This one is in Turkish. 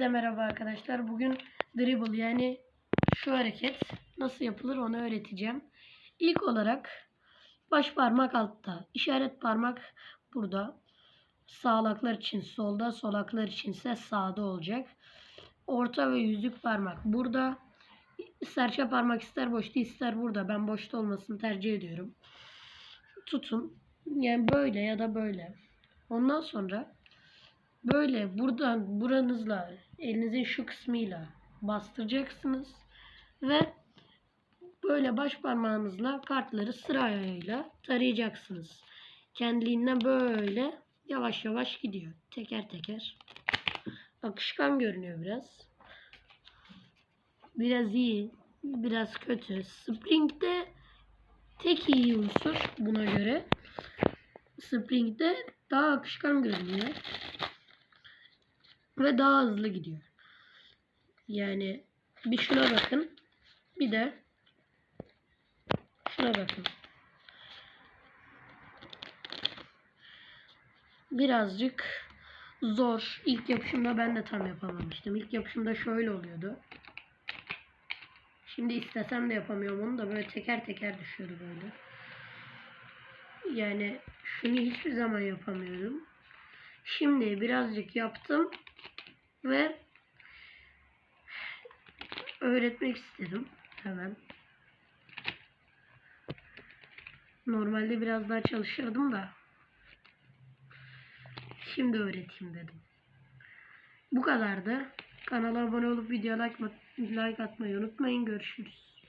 Herkese merhaba arkadaşlar. Bugün dribble yani şu hareket nasıl yapılır onu öğreteceğim. İlk olarak baş parmak altta, işaret parmak burada. Sağlaklar için solda, solaklar için ise sağda olacak. Orta ve yüzük parmak burada. Serçe parmak ister boşta ister burada. Ben boşta olmasını tercih ediyorum. Tutun. Yani böyle ya da böyle. Ondan sonra Böyle buradan buranızla elinizin şu kısmıyla bastıracaksınız ve böyle baş parmağınızla kartları sırayla tarayacaksınız. Kendiliğinden böyle yavaş yavaş gidiyor. Teker teker. Akışkan görünüyor biraz. Biraz iyi, biraz kötü. Spring'de tek iyi unsur buna göre. Spring'de daha akışkan görünüyor ve daha hızlı gidiyor. Yani bir şuna bakın. Bir de şuna bakın. Birazcık zor. İlk yapışımda ben de tam yapamamıştım. İlk yapışımda şöyle oluyordu. Şimdi istesem de yapamıyorum onu da böyle teker teker düşüyordu böyle. Yani şunu hiçbir zaman yapamıyorum. Şimdi birazcık yaptım ve öğretmek istedim hemen. Normalde biraz daha çalışırdım da şimdi öğreteyim dedim. Bu kadardı. Kanala abone olup video like, like atmayı unutmayın. Görüşürüz.